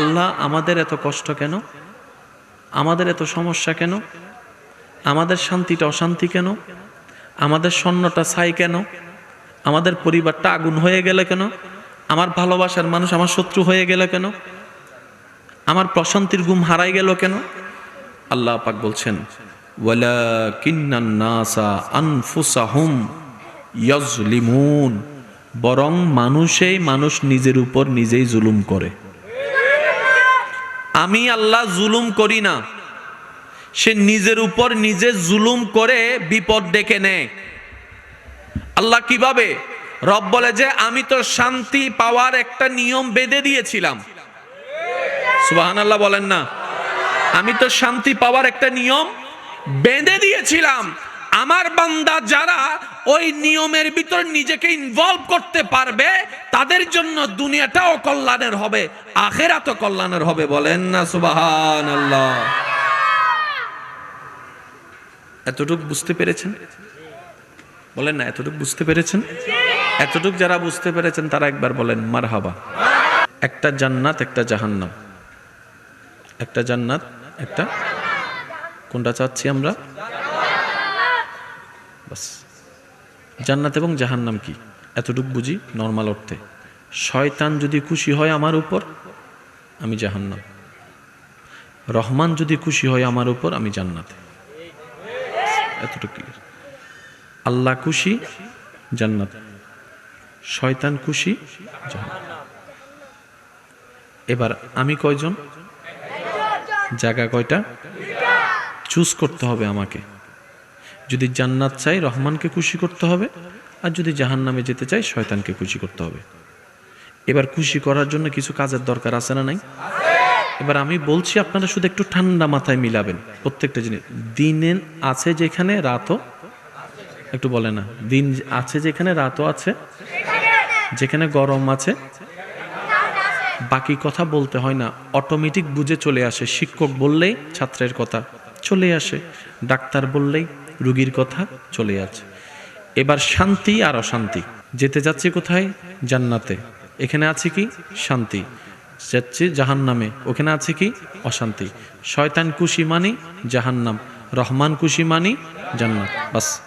আল্লাহ আমাদের এত কষ্ট কেন? আমাদের এত সমস্যা কেন? আমাদের শান্তিটা অশান্তি কেন? আমাদের স্বর্ণটা ছাই কেন? আমাদের পরিবারটা আগুন হয়ে গেলে কেন? আমার ভালোবাসার মানুষ আমার শত্রু হয়ে গেল কেন? আমার প্রশান্তির ঘুম হারাই গেল কেন? আল্লাহ পাক বলছেন বরং মানুষেই মানুষ নিজের উপর নিজেই জুলুম করে। আমি আল্লাহ জুলুম করি না। সে নিজের উপর নিজে জুলুম করে বিপদ ডেকে নেয়। আল্লাহ কীভাবে? রব বলে যে, আমি তো শান্তি পাওয়ার একটা নিয়ম বেঁধে দিয়েছিলাম। সুবাহান আল্লাহ বলেন না। আমি তো শান্তি পাওয়ার একটা নিয়ম বেঁধে দিয়েছিলাম। আমার বান্দা যারা ওই নিয়মের ভিতর নিজেকে ইনভলভ করতে পারবে, তাদের জন্য দুনিয়াটাও কল্যাণের হবে, আখেরাতও কল্যাণের হবে। বলেন না সুবাহান আল্লাহ এতটুকু বুঝতে পেরেছেন? বলেন না, এতটুকু বুঝতে পেরেছেন? এতটুক যারা বুঝতে পেরেছেন, তারা একবার বলেন মার হাবা একটা জান্নাত, একটা জাহান্নাম। একটা জান্নাত, একটা কোনটা চাচ্ছি আমরা? বাস। জান্নাত এবং জাহান্নাম কি? এতটুক বুঝি নর্মাল অর্থে। শয়তান যদি খুশি হয় আমার উপর, আমি জাহান্নাম। রহমান যদি খুশি হয় আমার উপর, আমি জান্নাতে। এতটুকু আল্লাহ খুশি, জান্নাত। শয়তান খুশি এবার আমি কয়জন? জায়গা কয়টা? চুজ করতে হবে আমাকে। যদি জান্নাত চাই রহমানকে খুশি করতে হবে, আর যদি জাহান নামে যেতে চাই শয়তানকে খুশি করতে হবে। এবার খুশি করার জন্য কিছু কাজের দরকার আছে না নাই? এবার আমি বলছি আপনারা শুধু একটু ঠান্ডা মাথায় মিলাবেন প্রত্যেকটা জিনিস। দিনে আছে যেখানে, রাতও একটু বলে না। দিন আছে যেখানে, রাতও আছে। যেখানে গরম আছে। বাকি কথা বলতে হয় না। অটোমেটিক বুঝে চলে আসে। শিক্ষক বললেই ছাত্রের কথা। চলে আসে। ডাক্তার বললেই রুগীর কথা চলে আসে এবার শান্তি আর অশান্তি। যেতে যাচ্ছি কোথায়? জান্নাতে। এখানে আছে কি? শান্তি। যাচ্ছি জাহান্নামে। ওখানে আছে কি? অশান্তি। শয়তান খুশি মানি জাহান্নাম। রহমান খুশি মানি জান্নাত। বাস।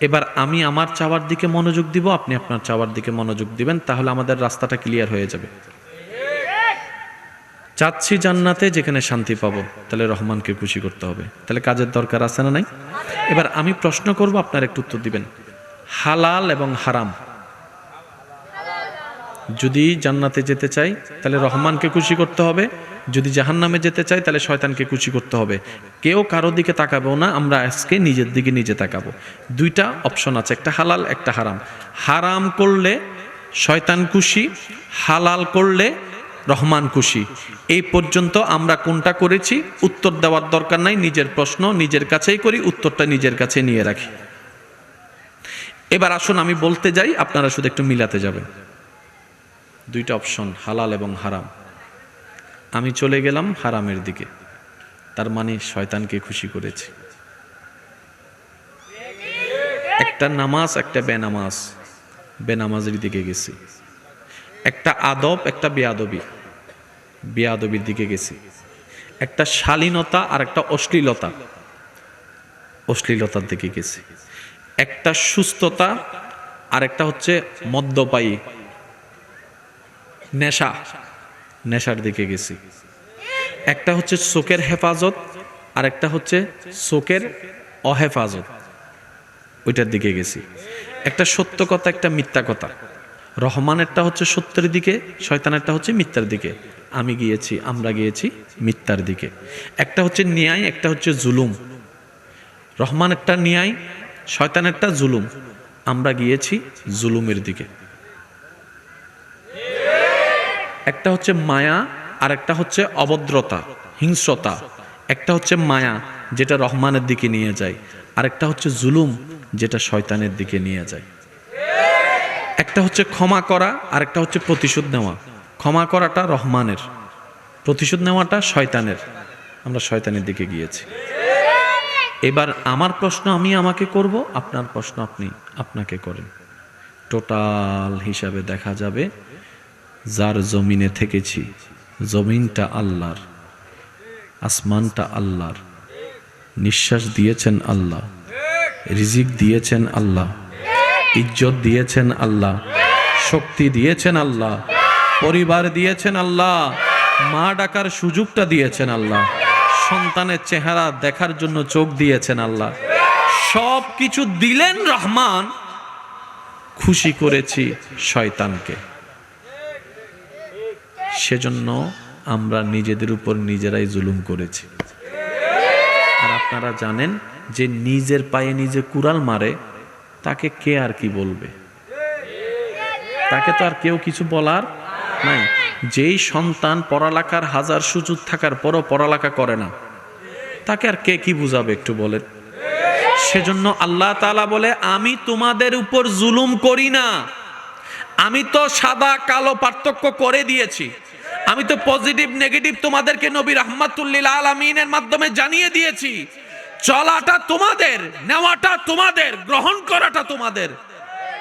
এবার আমি আমার চাওয়ার দিকে মনোযোগ দিব, আপনি আপনার চাওয়ার দিকে মনোযোগ দিবেন, তাহলে আমাদের রাস্তাটা ক্লিয়ার হয়ে যাবে। চাচ্ছি জান্নাতে যেখানে শান্তি পাবো, তাহলে রহমানকে খুশি করতে হবে। তাহলে কাজের দরকার আছে না নাই? এবার আমি প্রশ্ন করব, আপনার একটু উত্তর দিবেন। হালাল এবং হারাম। যদি জান্নাতে যেতে চাই, তাহলে রহমানকে খুশি করতে হবে। যদি জাহান্নামে যেতে চাই, তাহলে শয়তানকে খুশি করতে হবে। কেউ কারও দিকে তাকাবো না, আমরা আজকে নিজের দিকে নিজে তাকাবো। দুইটা অপশন আছে, একটা হালাল, একটা হারাম। হারাম করলে শয়তান খুশি, হালাল করলে রহমান খুশি। এই পর্যন্ত আমরা কোনটা করেছি? উত্তর দেওয়ার দরকার নাই, নিজের প্রশ্ন নিজের কাছেই করি, উত্তরটা নিজের কাছে নিয়ে রাখি। এবার আসুন আমি বলতে যাই, আপনারা শুধু একটু মিলাতে যাবেন। দুইটা অপশন, হালাল এবং হারাম। আমি চলে গেলাম হারামের দিকে। তার মানে শয়তানকে খুশি করেছি। একটা নামাজ, একটা বেনামাজ। বেনামাজের দিকে গেছি। একটা আদব, একটা বেয়াদবি। বেয়াদবির দিকে গেছি। একটা শালীনতা আর একটা অশ্লীলতা। অশ্লীলতার দিকে গেছি। একটা সুস্থতা আর একটা হচ্ছে মদ্যপায়ী। নেশা। নেশার দিকে গেছি। একটা হচ্ছে চোখের হেফাজত আর একটা হচ্ছে চোখের অহেফাজত। ওইটার দিকে গেছি। একটা সত্য কথা, একটা মিথ্যা কথা। রহমানেরটা হচ্ছে সত্যের দিকে, শয়তানেরটা হচ্ছে মিথ্যার দিকে। আমি গিয়েছি, আমরা গিয়েছি মিথ্যার দিকে। একটা হচ্ছে ন্যায়, একটা হচ্ছে জুলুম। রহমানেরটা ন্যায়, শয়তানেরটা জুলুম। আমরা গিয়েছি জুলুমের দিকে। একটা হচ্ছে মায়া, আর একটা হচ্ছে অভদ্রতা, হিংস্রতা। একটা হচ্ছে মায়া, যেটা রহমানের দিকে নিয়ে যায়। আর একটা হচ্ছে জুলুম, যেটা শয়তানের দিকে নিয়ে যায়। একটা হচ্ছে ক্ষমা করা আর একটা হচ্ছে প্রতিশোধ নেওয়া। ক্ষমা করাটা রহমানের, প্রতিশোধ নেওয়াটা শয়তানের। আমরা শয়তানের দিকে গিয়েছি। এবার আমার প্রশ্ন আমি আমাকে করব, আপনার প্রশ্ন আপনি আপনাকে করেন। টোটাল হিসাবে দেখা যাবে, যার জমিনে থেকেছি, জমিনটা আল্লাহর, আসমানটা আল্লাহর। নিঃশ্বাস দিয়েছেন আল্লাহ, রিজিক দিয়েছেন আল্লাহ। ইজ্জত দিয়েছেন আল্লাহ, শক্তি দিয়েছেন আল্লাহ, পরিবার দিয়েছেন আল্লাহ, মা ডাকার সুযোগটা দিয়েছেন আল্লাহ, সন্তানের চেহারা দেখার জন্য চোখ দিয়েছেন আল্লাহ। সব কিছু দিলেন রহমান, খুশি করেছি শয়তানকে। সেজন্য আমরা নিজেদের উপর নিজেরাই জুলুম করেছি। আর আপনারা জানেন যে নিজের পায়ে নিজে কুড়াল মারে তাকে কে আর কি বলবে? তাকে তো আর কেউ কিছু বলার নাই। যেই সন্তান পড়ালেখার হাজার সুযোগ থাকার পরও পড়ালেখা করে না, তাকে আর কে কি বুঝাবে একটু বলেন? সেজন্য আল্লাহ তাআলা বলে, আমি তোমাদের উপর জুলুম করি না। আমি তো সাদা, কালো পার্থক্য করে দিয়েছি। আমি তো পজিটিভ, নেগেটিভ তোমাদেরকে নবী রহমাতুল্লিল আলমিনের মাধ্যমে জানিয়ে দিয়েছি। চলাটা তোমাদের, নেওয়াটা তোমাদের, গ্রহণ করাটা তোমাদের।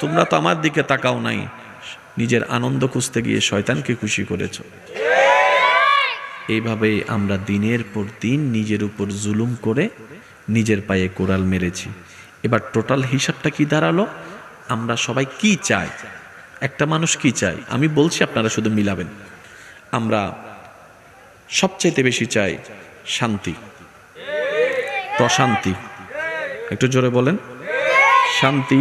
তোমরা তো আমার দিকে তাকাও নাই। নিজের আনন্দ খুঁজতে গিয়ে শয়তানকে খুশি করেছ। এইভাবে আমরা দিনের পর দিন নিজের উপর জুলুম করে নিজের পায়ে কোড়াল মেরেছি। এবার টোটাল হিসাবটা কি দাঁড়াল? আমরা সবাই কি চাই? একটা মানুষ কি চাই? আমি বলছি আপনারা শুধু মিলাবেন। আমরা সবচেয়ে বেশি চাই শান্তি। প্রশান্তি। একটু জোরে বলেন। শান্তি,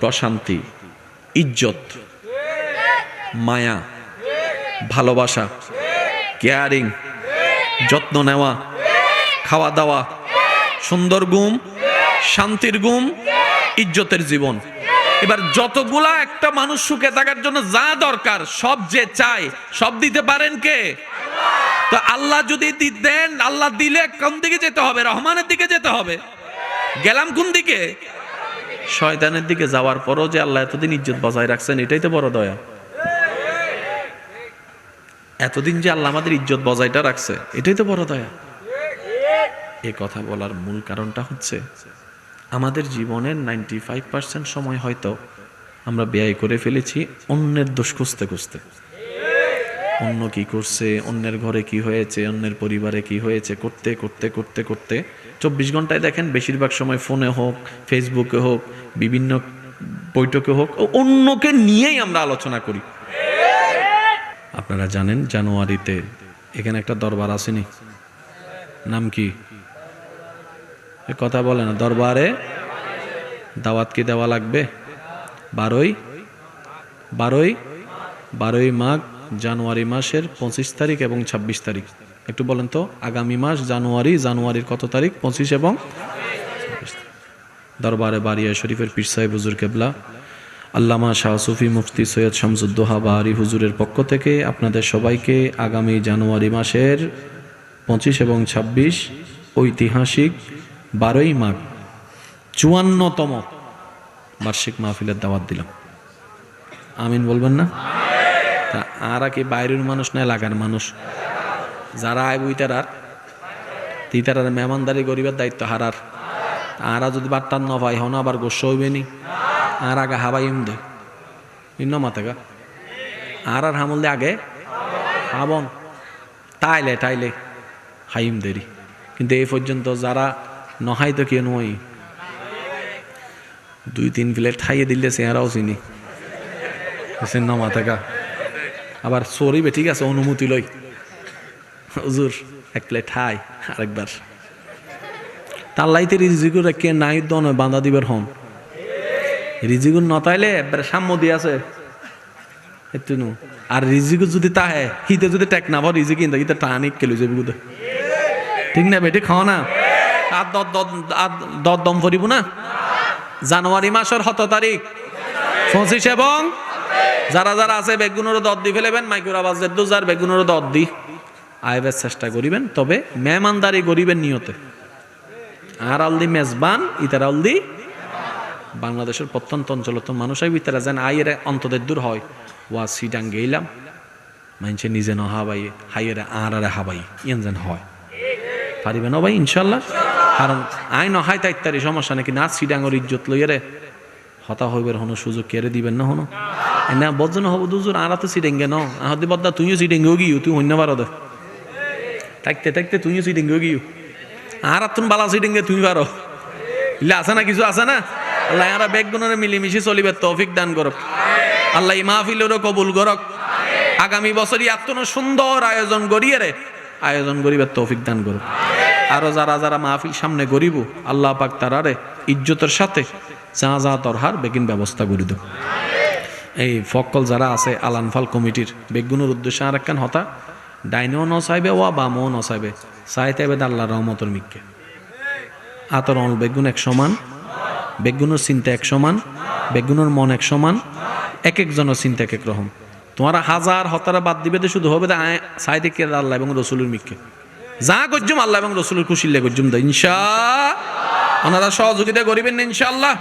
প্রশান্তি, ইজ্জত, মায়া, ভালোবাসা, কেয়ারিং, যত্ন নেওয়া, খাওয়া দাওয়া, সুন্দর গুম শান্তির গুম ইজ্জতের জীবন। এবার যতগুলা একটা মানুষ সুখে থাকার জন্য যা দরকার, সব যে চায়, সব দিতে পারেন কে? তো আল্লাহ যদি দেন, আল্লাহ দিলে কোন দিকে যেতে হবে? রহমানের দিকে যেতে হবে। গেলাম কোন দিকে? শয়তানের দিকে যাওয়ার পরও যে আল্লাহ এতদিন ইজ্জত বজায় রাখছেন, এটাই তো বড় দয়া। এতদিন যে আল্লাহ আমাদের ইজ্জত বজায়টা রাখছে, এটাই তো বড় দয়া। এ কথা বলার মূল কারণটা হচ্ছে, আমাদের জীবনের নাইনটি ফাইভ পার্সেন্ট সময় হয়তো আমরা ব্যয় করে ফেলেছি অন্যের দোষ খুঁজতে খুঁজতে। অন্য কি করছে, অন্যের ঘরে কি হয়েছে, অন্যের পরিবারে কি হয়েছে, করতে করতে করতে করতে চব্বিশ ঘন্টায় দেখেন বেশিরভাগ সময় ফোনে হোক ফেসবুকে হোক, বিভিন্ন বৈঠকে হোক অন্যকে নিয়েই আমরা আলোচনা করি। আপনারা জানেন জানুয়ারিতে এখানে একটা দরবার আসেনি? নাম কি? কথা বলে না, দরবারে দাওয়াত কি দেওয়া লাগবে? বারোই? বারোই? বারোই মাঘ? জানুয়ারি মাসের পঁচিশ তারিখ এবং ছাব্বিশ তারিখ। একটু বলেন তো, আগামী মাস জানুয়ারি, জানুয়ারির কত তারিখ? পঁচিশ এবং দরবারে বারিয়া শরীফের পীর সাহেব হুজুর কেবলা, আল্লামা শাহ সুফি মুফতি সৈয়দ শামসুদ্দোহা বাহারি হুজুরের পক্ষ থেকে আপনাদের সবাইকে আগামী জানুয়ারি মাসের পঁচিশ এবং ছাব্বিশ ঐতিহাসিক বারোই মাঘ, চুয়ান্নতম বার্ষিক মাহফিলের দাওয়াত দিলাম। আমিন বলবেন না? তা আর কি বাইরের মানুষ না এলাকার মানুষ। যারা আয় বই তারার। তুই মেহমানদারি গরিবের দায়িত্ব হারার। আরা যদি বাট্টার ন পাই হন আবার গোস্ব হইবে নি। আর আগে হাবাই ইম দে। ইন্ন মাতে গা। আর আর হামল দে আগে হাবন। তাইলে তাইলে হাইম দেরি। কিন্তু এই পর্যন্ত যারা নহাই তো কেন নয় দুই তিন প্লেট খাইয়ে দিলে চেহারাও চিনি। ন মাথা গা আবার সরিবে ঠিক আছে, অনুমতি লই। হুজুর, এক প্লেট খাই, আরেকবার। তাল্লাইতে রিজিকুর কে নাই দন বান্ধা দিবার হন রিজিকুর নতাইলে এবারে সাম্য দিয়ে আছে। এতু নু। আর রিজিকু যদি তাহে, হিতে যদি টেক না ভর রিজিক ইন্দা, ইতে টানি কেলু যাবি গুদে ঠিক না বেটি খাও না? আর দর- আর দর দম করিব না? জানুয়ারি মাসের সত তারিখ। পঁচিশ এবং যারা যারা আছে বেগুনের দর দি ফেলেবেন, মাইকুর আবাজের দুজার বেগুনের দর দি আইবের চেষ্টা করিবেন। তবে মেহমানদারি করিবেন নিয়তে। আর আলদি মেজবান, ইতার আলদি বাংলাদেশের প্রত্যন্ত অঞ্চলত মানুষ আইব, ইতারা যেন আইয়ের অন্তদের দূর হয়। ওয়া সিডাং গেইলাম মানছে নিজে ন হাবাই হাইয়েরে আর আরে হাবাই ইয়েন যেন হয়। পারিবে না ভাই, ইনশাল্লাহ। কারণ আই নহাই তাই সমস্যা নাকি না সিডাঙ্গর ইজ্জত লইয়ারে হতা হইবের হনো সুযোগ কেড়ে দিবেন না হনো? না বজন হব দুজুর আর তো সিডেঙ্গে ন? আহদি বদ্দা, তুইও সিডেঙ্গে গিয়ে, তুই অন্য পারো দে থাকতে থাকতে তুইও সিডেঙ্গে গিয়ে। আর তুন বালা সিডেঙ্গে তুই পারো ইলে আছে না, কিছু আছে না? আল্লাহ আরা বেগুনের মিলিমিশে চলিবে তৌফিক দান করক আল্লাহ এই মাহফিলেরও কবুল করক আগামী বছর এত সুন্দর আয়োজন করিয়ে রে আয়োজন করিবে তৌফিক দান করুক আরও যারা যারা মাহফিল সামনে গরিব আল্লাহ পাক তারারে ইজ্জতের সাথে যা যা তরহার বেগিন ব্যবস্থা করে দেব এই ফকল যারা আছে, আলানফাল কমিটির, বেগুনের উদ্দেশ্যে আর একখান হতা, ডাইনেও নসাইবে ওয়া বামও নসাইবে সাইতে এবে আল্লাহ রহমতর মিককে। আতর অল বেগুন এক সমান, বেগুনের চিন্তা এক সমান, বেগুনের মন এক সমান, এক একজনের চিন্তা এক এক রকম। তোমার হাজার হতারা বাদ দিবে শুধু হবে সাইতে কে আল্লাহ এবং রসুলের মিককে। যা গজ্জুম আল্লাহ এবং রসুলের খুশিল্লে গজ্জুম দা ইনশা ওনারা সহযোগিতা করিবেন ইনশাআল্লাহ।